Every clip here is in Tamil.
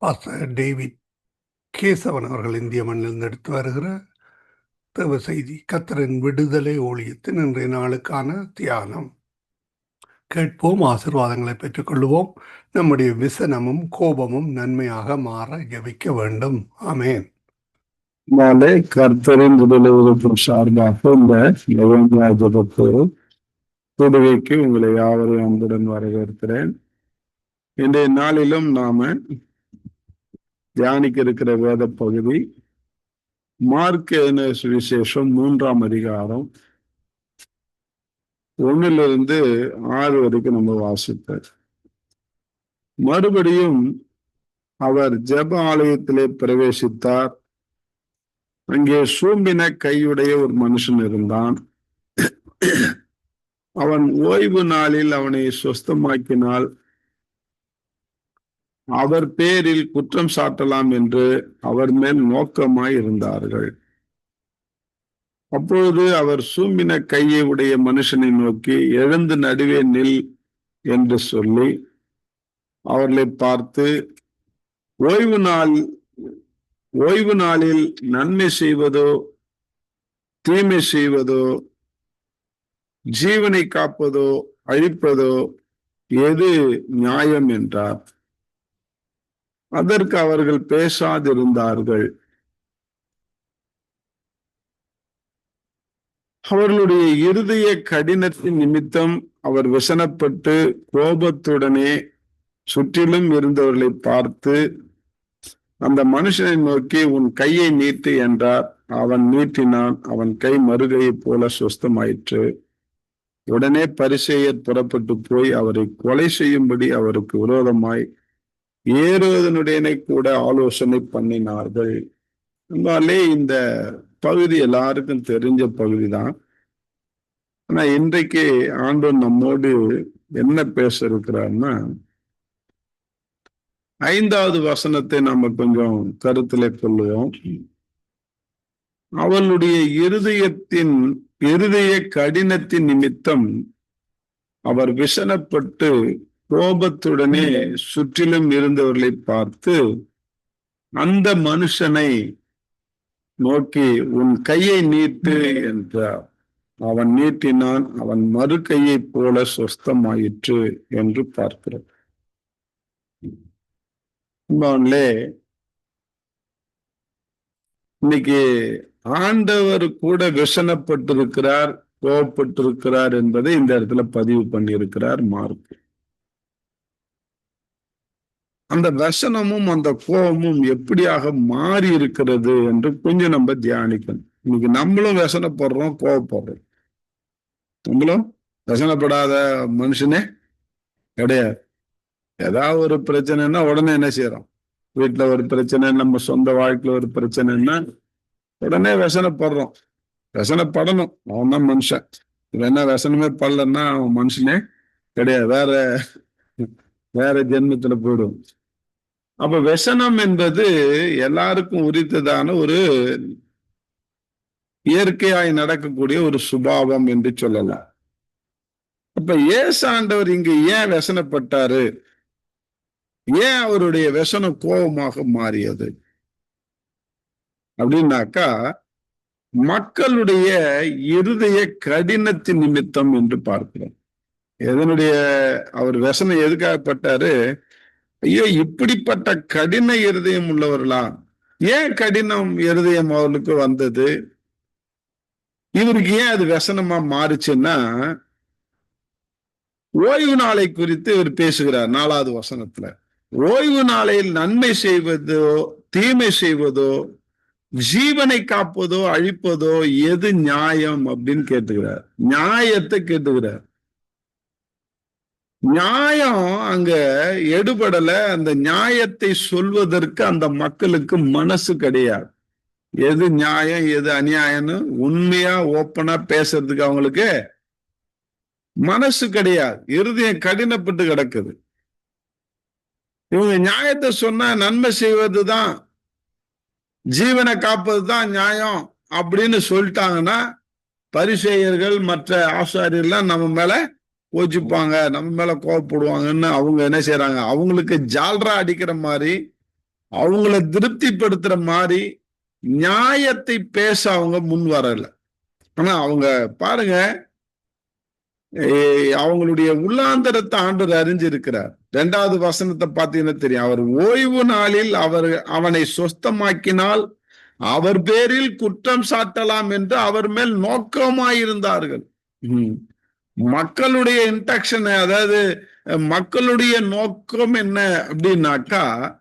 பாஸ்டர் டேவிட் கேசவன் அவர்கள் இந்திய மண்ணிலிருந்து எடுத்து வருகிற தேவ செய்தி கத்தரின் விடுதலை ஊழியத்தின் இன்றைய நாளுக்கான தியானம். கேட்போம் ஆசிர்வாதங்களை பெற்றுக்கொள்வோம் நம்முடைய விசனமும் கோபமும் நன்மையாக மாற ஜபிக்க வேண்டும். ஆமேன். நாளே கர்த்தரின் விடுதலை உறுப்பும் சார்பாக இந்த நவம்பர் உங்களை யாவரையும் அன்புடன் வரவேற்கிறேன். இன்றைய நாளிலும் நாம தியானிக்க இருக்கிற வேத பகுதி மார்க் சுவிசேஷம்? மூன்றாம் அதிகாரம். ஒன்னிலிருந்து ஆறு வரைக்கும் நம்ம வாசிப்போம். மறுபடியும் அவர் ஜெப ஆலயத்திலே பிரவேசித்தார். அங்கே சூம்பின கையுடைய ஒரு மனுஷன் இருந்தான். அவன் ஓய்வு நாளில் அவனை சொஸ்தமாக்கினால் அவர் பேரில் குற்றம் சாட்டலாம் என்று அவர் மேல் நோக்கமாய் இருந்தார்கள் அப்பொழுது அவர் சூம்பின கையை உடைய மனுஷனை நோக்கி எழுந்து நடுவே நில் என்று சொல்லி அவர்களை பார்த்து ஓய்வு நாள் ஓய்வு நாளில் நன்மை செய்வதோ தீமை செய்வதோ ஜீவனை காப்பதோ அழிப்பதோ எது நியாயம்? என்றார். அதற்கு அவர்கள் பேசாதிருந்தார்கள். அவர்களுடைய இருதய கடினத்தின் நிமித்தம் அவர் விசனப்பட்டு கோபத்துடனே சுற்றிலும் இருந்தவர்களை பார்த்து அந்த மனுஷனை நோக்கி உன் கையை நீட்டு என்றார். அவன் நீட்டினான். அவன் கை மறுகையைப் போல சுஸ்தமாயிற்று. உடனே பரிசெயர் புறப்பட்டு போய் அவரை கொலை செய்யும்படி அவருக்கு விரோதமாய் ஏறுவதனுடனே கூட ஆலோசனை பண்ணினார்கள். அதனாலே இந்த பகுதி எல்லாருக்கும் தெரிஞ்ச பகுதி தான் ஆனா இன்றைக்கு ஆண்டவர் நம்மோடு என்ன பேச இருக்கிறார்னா ஐந்தாவது வசனத்தை நம்ம கொஞ்சம் கருத்துல கொள்ளுவோம். அவளுடைய இருதயத்தின் இருதய கடினத்தின் நிமித்தம் அவர் விசனப்பட்டு கோபத்துடனே சுற்றிலும் இருந்தவர்களை பார்த்து அந்த மனுஷனை நோக்கி உன் கையை நீட்டு என்றார். அவன் நீட்டினான் அவன் மறு கையை போல சொஸ்தமாயிற்று என்று பார்க்கிறார். இன்னைக்கு ஆண்டவர் கூட விசனப்பட்டிருக்கிறார் கோவப்பட்டிருக்கிறார் என்பதை இந்த இடத்துல பதிவு பண்ணியிருக்கிறார் மார்க். அந்த வசனமும் அந்த கோபமும் எப்படியாக மாறி இருக்கிறது என்று கொஞ்சம் நம்ம தியானிக்கணும். இன்னைக்கு நம்மளும் வசனப்படுறோம் கோவப்படுறோம் நம்மளும் வசனப்படாத மனுஷனே கிடையாது. ஏதாவது ஒரு பிரச்சனைன்னா உடனே என்ன செய்யறோம்? வீட்டுல ஒரு பிரச்சனை நம்ம சொந்த வாழ்க்கையில ஒரு பிரச்சனைன்னா உடனே வசனப்படுறோம். வசனப்படணும். அவன் தான் மனுஷன். இவன் என்ன வசனமே படலன்னா அவன் மனுஷனே கிடையாது. வேற வேற ஜென்மத்துல போயிடும் அப்ப வெசனம் என்பது எல்லாருக்கும் உரித்ததான ஒரு இயற்கையாய் நடக்கக்கூடிய ஒரு சுபாவம் என்று சொல்லலாம். அப்ப ஏசாண்டவர் இங்க ஏன் வசனப்பட்டாரு? ஏன் அவருடைய வசனம் கோபமாக மாறியது? அப்படின்னாக்கா மக்களுடைய இருதய கடினத்தின் நிமித்தம் என்று பார்க்கிறோம். எதனுடைய அவர் வசனம் எதுக்காகப்பட்டாரு ஐயோ இப்படிப்பட்ட கடின இருதயம் உள்ளவர்களா ஏன் கடினம் இருதயம் அவர்களுக்கு வந்தது? இவருக்கு ஏன் அது வசனமா மாறுச்சுன்னா ஓய்வு நாளை குறித்து இவர் பேசுகிறார் நாலாவது வசனத்துல. ஓய்வு நாளையில் நன்மை செய்வதோ தீமை செய்வதோ ஜீவனை காப்பதோ அழிப்பதோ எது நியாயம் அப்படின்னு கேட்டுக்கிறார் நியாயத்தை கேட்டுக்கிறார் நியாயம் அங்க எடுபடல. அந்த நியாயத்தை சொல்வதற்கு அந்த மக்களுக்கு மனசு கிடையாது. எது நியாயம் எது அநியாயம்னு உண்மையா ஓப்பனா பேசுறதுக்கு அவங்களுக்கு மனசு கிடையாது. இருதயம் கடினப்பட்டு கிடக்குது. இவங்க நியாயத்தை சொன்னா நன்மை செய்வதுதான் ஜீவனை காப்பது தான் நியாயம் அப்படின்னு சொல்லிட்டாங்கன்னா பரிசெயர்கள் மற்ற ஆசாரியெல்லாம் நம்ம மேல கோச்சிப்பாங்க நம்ம மேல கோவப்படுவாங்கன்னு அவங்க என்ன செய்யறாங்க அவங்களுக்கு ஜால்ரா அடிக்கிற மாதிரி அவங்கள திருப்திப்படுத்துற மாதிரி நியாயத்தை பேச அவங்க முன் வரல. ஆனா அவங்க பாருங்க அவங்களுடைய உள்ளாந்தரத்தை ஆண்டவர் அறிஞ்சிருக்கிறார். இரண்டாவது வசனத்தை பார்த்தீங்கன்னா தெரியும்? அவர் ஓய்வு நாளில் அவர் அவனை சொஸ்தமாக்கினால் அவர் பேரில் குற்றம் சாட்டலாம் என்று அவர் மேல் நோக்கமாயிருந்தார்கள். உம் மக்களுடைய இன்டெக்ஷன் அதாவது மக்களுடைய நோக்கம் என்ன அப்படின்னாக்கா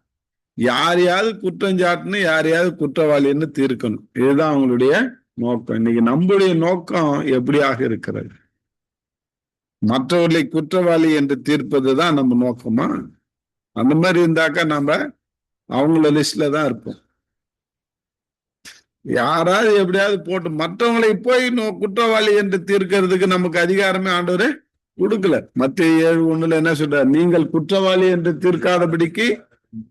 யாரையாவது குற்றம் யாரையாவது குற்றவாளின்னு தீர்க்கணும். இதுதான் அவங்களுடைய நோக்கம். இன்னைக்கு நம்முடைய நோக்கம் எப்படியாக இருக்கிறது? மற்றவர்களை குற்றவாளி என்று தீர்ப்பது தான் நம்ம நோக்கமா? அந்த மாதிரி இருந்தாக்கா நம்ம அவங்கள லிஸ்ட்ல தான் இருப்போம். யாராவது எப்படியாவது போட்டு மற்றவங்களை போய் நோ- குற்றவாளி என்று தீர்க்கிறதுக்கு நமக்கு அதிகாரமே ஆண்டவரே கொடுக்கல. மத்திய ஏழு ஒண்ணுல என்ன சொல்றார்? நீங்கள் குற்றவாளி என்று தீர்க்காதபடிக்கு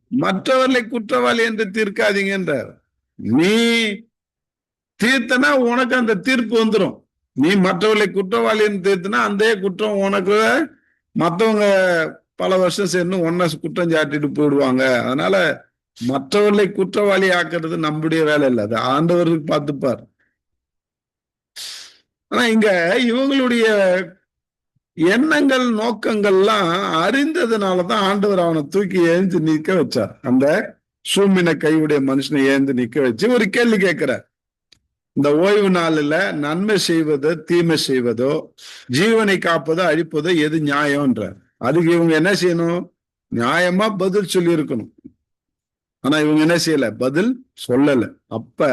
மற்றவர்களை குற்றவாளி என்று தீர்க்காதீங்கன்றார் நீ தீர்த்தனா உனக்கு அந்த தீர்ப்பு வந்துடும் நீ மற்றவர்களை குற்றவாளின்னு தீர்த்தனா அந்த குற்றம் உனக்கு மற்றவங்க பல வருஷம் சேர்ந்து ஒன்ன குற்றம் சாட்டிட்டு போயிடுவாங்க. அதனால மற்றவர்களை குற்றவாளி ஆக்குறது நம்முடைய வேலை இல்லை. அது ஆண்டவருக்கு பார்த்துப்பார். ஆனா இங்க இவங்களுடைய எண்ணங்கள் நோக்கங்கள்லாம் அறிந்ததுனாலதான் ஆண்டவர் அவனை தூக்கி ஏந்து நிற்க வச்சார். அந்த சூமின கையுடைய மனுஷனை ஏந்து நிற்க வச்சு ஒரு கேள்வி கேட்கிறார். இந்த ஓய்வு நாளில் நன்மை செய்வதோ தீமை செய்வதோ ஜீவனை காப்பதோ அழிப்பதோ எது நியாயம்ன்றார். அதுக்கு இவங்க என்ன செய்யணும்? நியாயமா பதில் சொல்லி இருக்கணும் ஆனா இவங்க என்ன செய்யல? பதில் சொல்லல. அப்ப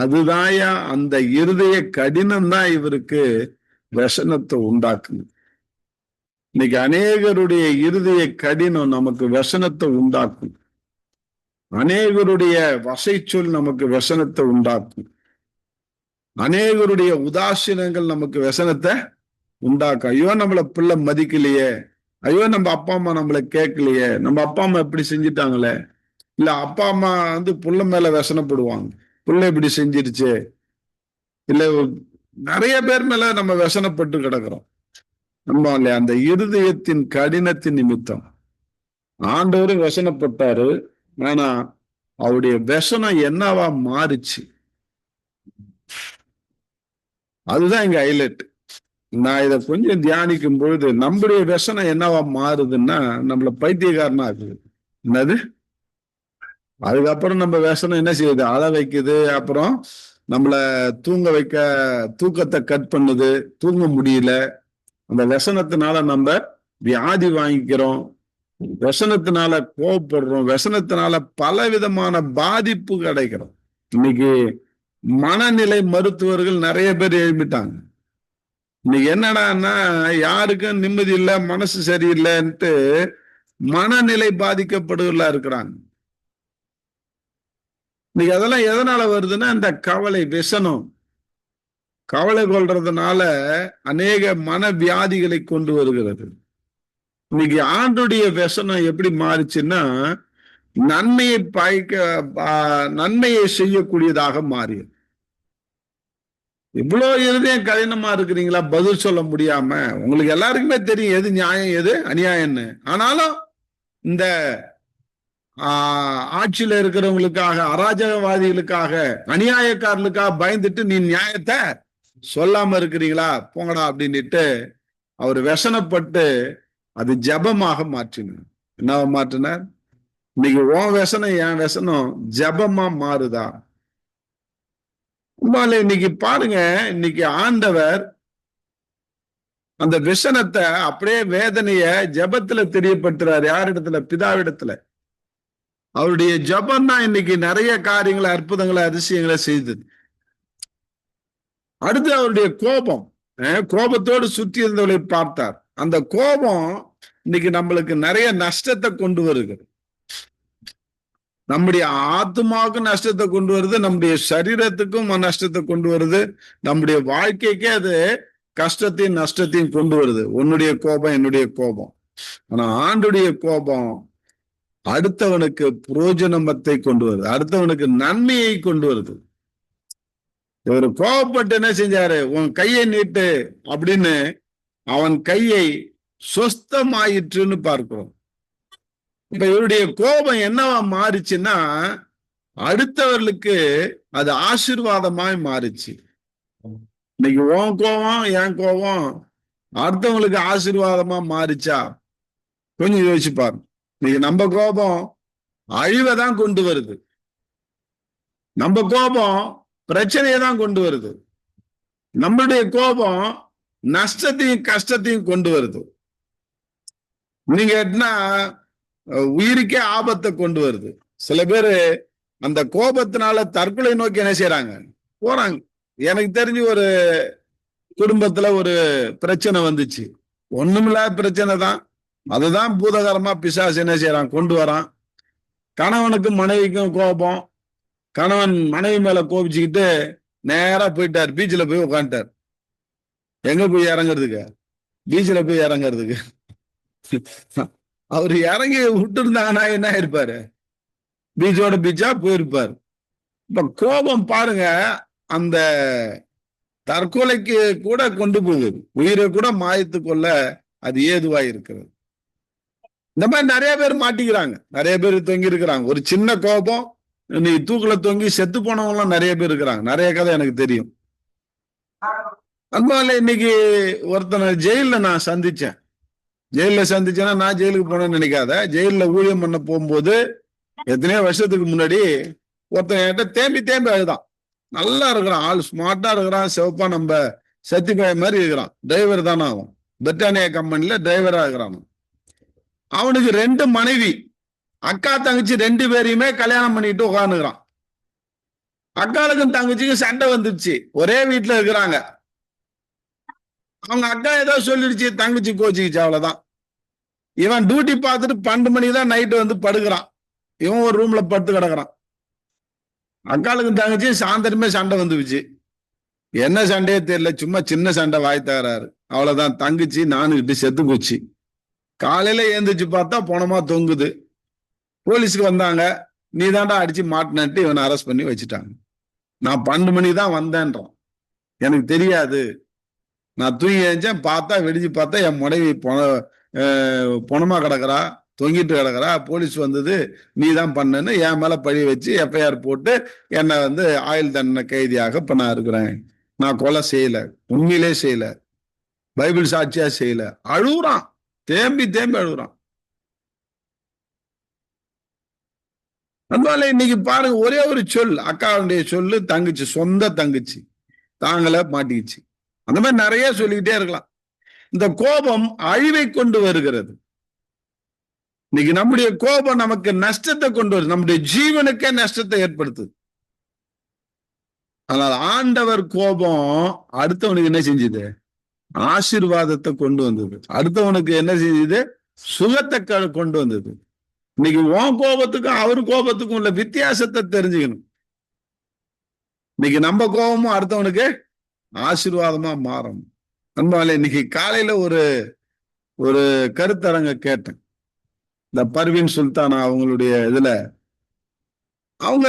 அதுதாயா அந்த இருதய கடினம் தான் இவருக்கு விஷனத்தை உண்டாக்குது. இன்னைக்கு அநேகருடைய இருதய கடினம் நமக்கு விஷனத்தை உண்டாக்கும். அநேகருடைய வசைச்சொல் நமக்கு விஷனத்தை உண்டாக்கும். அநேகருடைய உதாசீனங்கள் நமக்கு விஷனத்தை உண்டாக்கும். ஐயோ நம்மள பிள்ளை மதிக்கலையே. ஐயோ நம்ம அப்பா அம்மா நம்மள கேட்கலையே. நம்ம அப்பா அம்மா எப்படி செஞ்சிட்டாங்களே? இல்ல அப்பா அம்மா வந்து புள்ள மேல விசனப்படுவாங்க. புள்ள இப்படி செஞ்சிருச்சு. இல்ல நிறைய பேர் மேல நம்ம விசனப்பட்டு கிடக்குறோம். நம்ம இல்லையா? அந்த இருதயத்தின் கடினத்தின் நிமித்தம். ஆண்டவரும் விசனப்பட்டாரு. ஆனா அவருடைய விசனம் என்னவா மாறுச்சு? அதுதான் இங்க ஹைலைட். நான் இதை கொஞ்சம் தியானிக்கும் பொழுது நம்முடைய விசனம் என்னவா மாறுதுன்னா நம்மள பைத்தியக்காரனா இருக்குது என்னது? அதுக்கப்புறம் நம்ம விஷனம் என்ன செய்யுது? அழ வைக்குது. அப்புறம் நம்மள தூங்க வைக்க தூக்கத்தை கட் பண்ணுது. தூங்க முடியல. அந்த விஷனத்தினால நம்ம வியாதி வாங்கிக்கிறோம். விஷனத்தினால கோவப்படுறோம். விஷனத்தினால பல விதமான பாதிப்பு கிடைக்கிறோம் இன்னைக்கு மனநிலை மருத்துவர்கள் நிறைய பேர் எழுப்பிட்டாங்க இன்னைக்கு என்னடான்னா யாருக்கும் நிம்மதி இல்லை மனசு சரியில்லைன்ட்டு மனநிலை பாதிக்கப்படுகளா இருக்கிறாங்க. இன்னைக்கு அதெல்லாம் எதனால வருதுன்னா இந்த கவலை விசனம். கவலை கொள்றதுனால அநேக மன வியாதிகளை கொண்டு வருகிறது. இன்னைக்கு ஆண்டுடைய விசனம் எப்படி மாறுச்சுன்னா நன்மையை பாய்க்க நன்மையை செய்யக்கூடியதாக மாறியது. இவ்வளவு இருதயம் கடினமா இருக்கிறீங்களா? பதில் சொல்ல முடியாம. உங்களுக்கு எல்லாருக்குமே தெரியும் எது நியாயம் எது அநியாயம்னு. ஆனாலும் இந்த ஆட்சியில இருக்கிறவங்களுக்காக அராஜகவாதிகளுக்காக அநியாயக்காரர்களுக்காக பயந்துட்டு நீ நியாயத்தை சொல்லாம இருக்கிறீங்களா? போங்கடா அப்படின்ட்டு அவர் விஷனப்பட்டு அது ஜபமாக மாற்றினார். என்னவா மாற்றினார்? இன்னைக்கு உன் விஷனம் என் விஷனம் ஜபமா மாறுதா? உண்மையில இன்னைக்கு பாருங்க இன்னைக்கு ஆண்டவர் அந்த விஷனத்தை அப்படியே வேதனைய ஜபத்துல தெரியப்படுத்துறாரு. யாரிடத்துல? பிதாவிடத்துல. அவருடைய ஜபம் தான் இன்னைக்கு நிறைய காரியங்களை அற்புதங்களை அதிசயங்களை செய்தது. அடுத்து அவருடைய கோபம். கோபத்தோடு சுற்றி இருந்தவர்களை பார்த்தார். அந்த கோபம் இன்னைக்கு நம்மளுக்கு நிறைய நஷ்டத்தை கொண்டு வருகிறது. நம்முடைய ஆத்மாவுக்கும் நஷ்டத்தை கொண்டு வருது நம்முடைய சரீரத்துக்கும் நஷ்டத்தை கொண்டு வருது. நம்முடைய வாழ்க்கைக்கே அது கஷ்டத்தையும் நஷ்டத்தையும் கொண்டு வருது. உன்னுடைய கோபம் என்னுடைய கோபம். ஆனா ஆண்டுடைய கோபம் அடுத்தவனுக்கு புரோஜனமத்தை கொண்டு வருது. அடுத்தவனுக்கு நன்மையை கொண்டு வருது. இவர் கோபப்பட்டு என்ன செஞ்சாரு? உன் கையை நீட்டு அப்படின்னு அவன் கையை சொஸ்தமாயிற்றுன்னு பார்க்கிறோம். இப்ப இவருடைய கோபம் என்னவா மாறுச்சுன்னா அடுத்தவர்களுக்கு அது ஆசிர்வாதமாய் மாறுச்சு. இன்னைக்கு உன் கோபம் என் கோபம் அடுத்தவங்களுக்கு ஆசீர்வாதமா மாறிச்சா? கொஞ்சம் யோசிச்சு பாரு இன்னைக்கு நம்ம கோபம் அழிவை தான் கொண்டு வருது. நம்ம கோபம் பிரச்சனையை தான் கொண்டு வருது. நம்மளுடைய கோபம் நஷ்டத்தையும் கஷ்டத்தையும் கொண்டு வருது. நீங்க என்ன உயிருக்கே ஆபத்தை கொண்டு வருது. சில பேரு அந்த கோபத்தினால தற்கொலை நோக்கி என்ன செய்யறாங்க போறாங்க. எனக்கு தெரிஞ்சு ஒரு குடும்பத்துல ஒரு பிரச்சனை வந்துச்சு. ஒண்ணுமில்லாத பிரச்சனை தான். அதுதான் பூதகரமா பிசாசு என்ன செய்யறான்? கொண்டு வரான். கணவனுக்கும் மனைவிக்கும் கோபம். கணவன் மனைவி மேல கோபிச்சுக்கிட்டு நேரா போயிட்டார். பீச்சில் போய் உட்காந்துட்டார் எங்க போய் இறங்குறதுக்கு? பீச்சில் போய் இறங்குறதுக்கு. அவர் இறங்கி விட்டு இருந்தாங்கன்னா என்ன இருப்பாரு பீச்சோட பீச்சா போயிருப்பார். இப்ப கோபம் பாருங்க அந்த தற்கொலைக்கு கூட கொண்டு போகுது. உயிரை கூட மாய்த்து கொள்ள அது ஏதுவாய் இருக்கிறது? இந்த மாதிரி நிறைய பேர் மாட்டிக்கிறாங்க. நிறைய பேர் தொங்கி இருக்கிறாங்க. ஒரு சின்ன கோபம் நீ தூக்குல தொங்கி செத்து போனவங்களாம் நிறைய பேர் இருக்கிறாங்க. நிறைய கதை எனக்கு தெரியும். அதனால இன்னைக்கு ஒருத்தனை ஜெயில நான் சந்திச்சேன். ஜெயில சந்திச்சேன்னா நான் ஜெயிலுக்கு போனேன்னு நினைக்காத. ஜெயில ஊழியம் பண்ண போகும்போது எத்தனையோ வருஷத்துக்கு முன்னாடி ஒருத்தன் என்கிட்ட தேம்பி தேம்பி அழுதான். நல்லா இருக்கிறான். ஆள் ஸ்மார்ட்டா இருக்கிறான். சிவப்பா நம்ம சத்திபாய் மாதிரி இருக்கிறான். டிரைவர் தானே ஆகும் பிரிட்டானியா கம்பெனில டிரைவரா இருக்கிறான் அவனுக்கு ரெண்டு மனைவி. அக்கா தங்கச்சி ரெண்டு பேரையுமே கல்யாணம் பண்ணிட்டு உட்காந்துக்கிறான் அக்காளுக்கும் தங்கச்சிக்கும் சண்டை வந்துருச்சு. ஒரே வீட்டுல இருக்கிறாங்க. அவங்க அக்கா ஏதோ சொல்லிடுச்சு தங்கச்சி கோச்சிக்கிச்சு அவ்வளவுதான். இவன் டியூட்டி பார்த்துட்டு பன்னெண்டு மணிக்கு தான் நைட்டு வந்து படுக்கிறான். இவன் ஒரு ரூம்ல படுத்து கிடக்குறான். அக்காளுக்கும் தங்கச்சி சாயந்தரமே சண்டை வந்துருச்சு. என்ன சண்டையே தெரியல சும்மா சின்ன சண்டை வாய் தகராறு. அவ்வளவுதான் தங்கச்சி நானுகிட்டு செத்து போச்சு. காலையில ஏந்திரிச்சு பார்த்தா போனமா தொங்குது. போலீஸுக்கு வந்தாங்க. நீ தாண்டா அடிச்சு மாட்டினட்டு இவனை அரெஸ்ட் பண்ணி வச்சுட்டாங்க. நான் பன்னெண்டு மணி தான் வந்தேன்றான். எனக்கு தெரியாது. நான் தூங்கி எழுந்தேன். பார்த்தா வெடிச்சு பார்த்தா என் மனைவி பொண பொணமா கிடக்குறா. தொங்கிட்டு கிடக்குறா. போலீஸ் வந்தது. நீ தான் பண்ணன்னு என் மேல பழி வச்சு எஃப்ஐஆர் போட்டு என்னை வந்து ஆயுள் தண்டனை கைதியாக இப்ப நான் இருக்கிறேன் நான் கொலை செய்யல. உண்மையிலே செய்யல. பைபிள் சாட்சியா செய்யல. அழுகுறான். தேம்பி தேம்பி அழுகுறான். அதனால இன்னைக்கு பாருங்க ஒரே ஒரு சொல் அக்காவுடைய சொல்லு தங்கச்சி சொந்த தங்கச்சி தாங்கள மாட்டிக்கிச்சு. அந்த மாதிரி நிறைய சொல்லிக்கிட்டே இருக்கலாம். இந்த கோபம் அழிவை கொண்டு வருகிறது. இன்னைக்கு நம்முடைய கோபம் நமக்கு நஷ்டத்தை கொண்டு வருது. நம்முடைய ஜீவனுக்கே நஷ்டத்தை ஏற்படுத்துது. ஆனால் ஆண்டவர் கோபம் அடுத்தவனுக்கு என்ன செஞ்சது? ஆசீர்வாதத்தை கொண்டு வந்தது. அடுத்தவனுக்கு என்ன செஞ்சது சுகத்தை கொண்டு வந்தது. இன்னைக்கு உன் கோபத்துக்கும் அவர் கோபத்துக்கும் உள்ள வித்தியாசத்தை தெரிஞ்சுக்கணும். இன்னைக்கு நம்ம கோபமும் அடுத்தவனுக்கு ஆசீர்வாதமா மாறும் நண்பாலே இன்னைக்கு காலையில ஒரு ஒரு கருத்தரங்க கேட்டேன். இந்த பர்வீன் சுல்தானா அவங்களுடைய இதுல அவங்க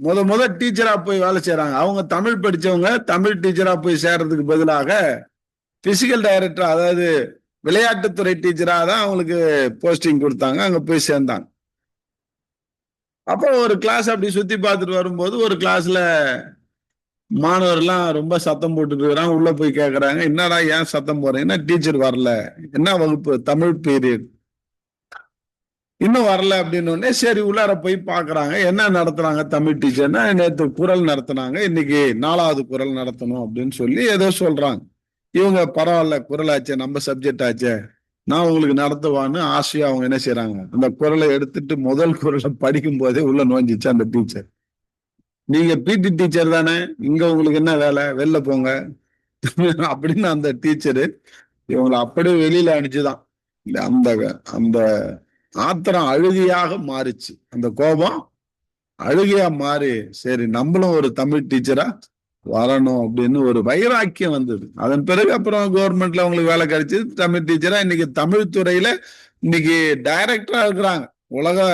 முத முத டீச்சரா போய் வேலை செய்யறாங்க அவங்க தமிழ் படிச்சவங்க தமிழ் டீச்சரா போய் சேர்றதுக்கு பதிலாக பிசிக்கல் டைரக்டர் அதாவது விளையாட்டுத்துறை டீச்சரா தான் அவங்களுக்கு போஸ்டிங் கொடுத்தாங்க. அங்க போய் சேர்ந்தாங்க. அப்போ ஒரு கிளாஸ் அப்படி சுத்தி பார்த்துட்டு வரும்போது ஒரு கிளாஸ்ல மாணவர்லாம் ரொம்ப சத்தம் போட்டுட்டு இருக்கிறாங்க. உள்ள போய் கேட்கறாங்க என்னடா ஏன் சத்தம் போறீங்கன்னா டீச்சர் வரல? என்ன வகுப்பு? தமிழ் பீரியட் இன்னும் வரல அப்படின்னு உடனே சரி உள்ளார போய் பாக்குறாங்க என்ன நடத்துறாங்க தமிழ் டீச்சர்னா நேற்று குரல் நடத்துனாங்க. இன்னைக்கு நாலாவது குரல் நடத்தணும் அப்படின்னு சொல்லி ஏதோ சொல்றாங்க. இவங்க பரவாயில்ல குரல் ஆச்சே நம்ம சப்ஜெக்ட் ஆச்சே. நான் உங்களுக்கு நடத்துவான்னு ஆசையா அவங்க என்ன செய்யறாங்க அந்த குரலை எடுத்துட்டு முதல் குரலை படிக்கும் போதே உள்ள நோஞ்சிச்சு அந்த டீச்சர் நீங்க பிடி டீச்சர் தானே இங்க உங்களுக்கு என்ன வேலை? வெளில போங்க. அப்படின்னு அந்த டீச்சரு இவங்களை அப்படியே வெளியில அனுச்சுதான் அந்த அந்த ஆத்திரம் அழுகையாக மாறிச்சு. அந்த கோபம் அழுகையா மாறி சரி நம்மளும் ஒரு தமிழ் டீச்சரா வரணும் அப்படின்னு ஒரு வைராக்கியம் வந்தது. அதன் பிறகு அப்புறம் கவர்மெண்ட்ல அவங்களுக்கு வேலை கிடைச்சி தமிழ் டீச்சரா இன்னைக்கு தமிழ் துறையில இன்னைக்கு டைரக்டரா இருக்கிறாங்க. உலக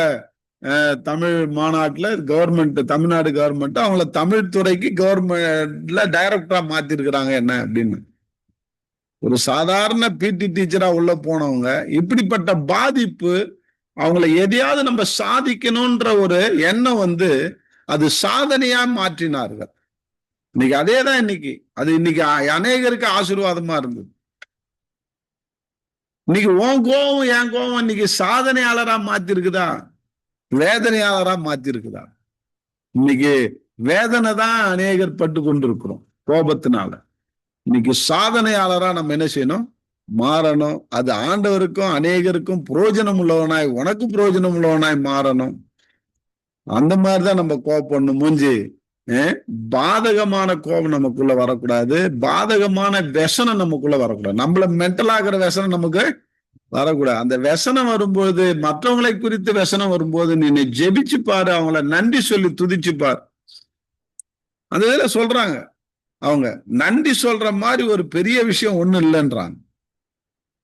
தமிழ் மாநாட்டில் கவர்மெண்ட் தமிழ்நாடு கவர்மெண்ட் அவங்கள தமிழ் துறைக்கு கவர்மெண்ட்ல டைரக்டரா மாத்திருக்கிறாங்க என்ன அப்படின்னு. ஒரு சாதாரண பிடி டீச்சரா உள்ள போனவங்க இப்படிப்பட்ட பாதிப்பு அவங்கள எதையாவது நம்ம சாதிக்கணும்ன்ற ஒரு எண்ணம் வந்து அது சாதனையா மாற்றினார்கள். இன்னைக்கு அதே தான் இன்னைக்கு. அது இன்னைக்கு அநேகருக்கு ஆசீர்வாதமா இருந்தது. இன்னைக்கு உன் கோவம் என் கோவம் இன்னைக்கு சாதனையாளரா மாத்திருக்குதா? வேதனையாளரா மாத்திருக்குதா? இன்னைக்கு வேதனை தான் அநேகர் பட்டு கொண்டிருக்கிறோம் கோபத்தினால. இன்னைக்கு சாதனையாளரா நம்ம என்ன செய்யணும்? மாறணும். அது ஆண்டவருக்கும் அநேகருக்கும் புரோஜனம் உள்ளவனாய் உனக்கும் புரோஜனம் உள்ளவனாய் மாறணும். அந்த மாதிரிதான் நம்ம கோபம் பண்ணும் மூஞ்சி பாதகமான கோபம் நமக்குள்ள வரக்கூடாது. பாதகமான விஷனம் நமக்குள்ள வரக்கூடாது. நம்மள மென்டல் ஆகிற விஷனம் நமக்கு வரக்கூடாது. அந்த விஷனம் வரும்போது மற்றவங்களை குறித்து விஷனம் வரும்போது நீ ஜெபிச்சு பாரு. அவங்கள நன்றி சொல்லி துதிச்சு பாரு. அந்த இதில் சொல்றாங்க. அவங்க நன்றி சொல்ற மாதிரி ஒரு பெரிய விஷயம் ஒன்றும் இல்லைன்றாங்க.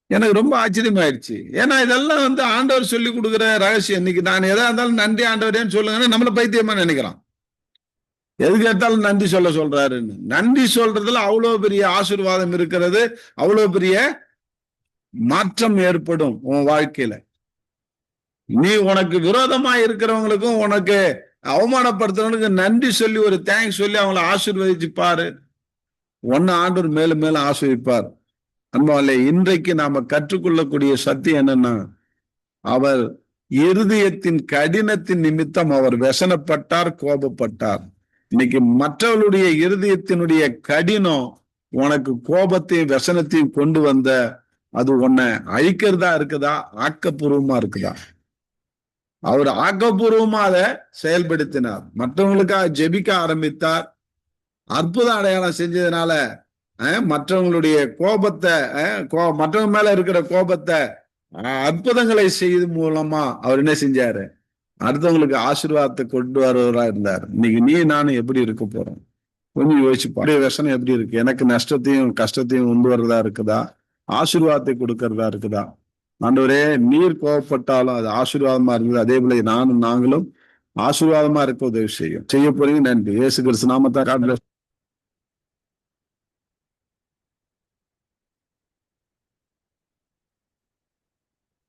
எனக்கு ரொம்ப ஆச்சரியமாயிருச்சு. ஏன்னா இதெல்லாம் வந்து ஆண்டவர் சொல்லி கொடுக்குற ரகசியம். இன்னைக்கு நான் எதா இருந்தாலும் நன்றி ஆண்டவரேன்னு சொல்லுங்கன்னு நம்மள பைத்தியமா நினைக்கிறான். எது கேட்டாலும் நன்றி சொல்ல சொல்றாருன்னு. நன்றி சொல்றதுல அவ்வளவு பெரிய ஆசீர்வாதம் இருக்கிறது. அவ்வளவு பெரிய மாற்றம் ஏற்படும் உன் வாழ்க்கையில. நீ உனக்கு விரோதமா இருக்கிறவங்களுக்கும் உனக்கு அவமானப்படுத்துறவனுக்கு நன்றி சொல்லி ஒரு தேங்க்ஸ் சொல்லி அவங்கள ஆசீர்வதிச்சு பாரு. ஒன்னு ஆண்டவர் மேலும் மேலும் ஆசீர்விப்பார் அன்பாலே இன்றைக்கு நாம கற்றுக்கொள்ளக்கூடிய சக்தி என்னன்னா அவர் இருதயத்தின் கடினத்தின் நிமித்தம் அவர் வசனப்பட்டார் கோபப்பட்டார். இன்னைக்கு மற்றவர்களுடைய இருதயத்தினுடைய கடினம் உனக்கு கோபத்தையும் வசனத்தையும் கொண்டு வந்த அது உன்னை அழிக்கிறதா இருக்குதா? ஆக்கப்பூர்வமா இருக்குதா? அவர் ஆக்கப்பூர்வமா அதை செயல்படுத்தினார். மற்றவங்களுக்காக ஜெபிக்க ஆரம்பித்தார். அற்புத அடையாளம் செஞ்சதுனால மற்றவங்களுடைய கோபத்தை மற்றவங்க மேல இருக்கிற கோபத்தை அற்புதங்களை செய்து மூலமா அவர் என்ன செஞ்சாரு? அடுத்தவங்களுக்கு ஆசீர்வாதத்தை கொண்டு வருவதா இருந்தார். இன்னைக்கு நீ நானும் எப்படி இருக்க போறோம்? கொஞ்சம் யோசிச்சு பழைய விஷனம் எப்படி இருக்கு? எனக்கு நஷ்டத்தையும் கஷ்டத்தையும் கொண்டு வர்றதா இருக்குதா? ஆசீர்வாதத்தை கொடுக்கறதா இருக்குதா? ஆண்டவரே நீர் கோவப்பட்டாலும் அது ஆசீர்வாதமா இருக்குது அதே போல நானும் நாங்களும் ஆசீர்வாதமா இருக்க உதவி செய்யும். செய்ய போறீங்க. நன்றி. ஏசு கிறிஸ்து நாமத்தான்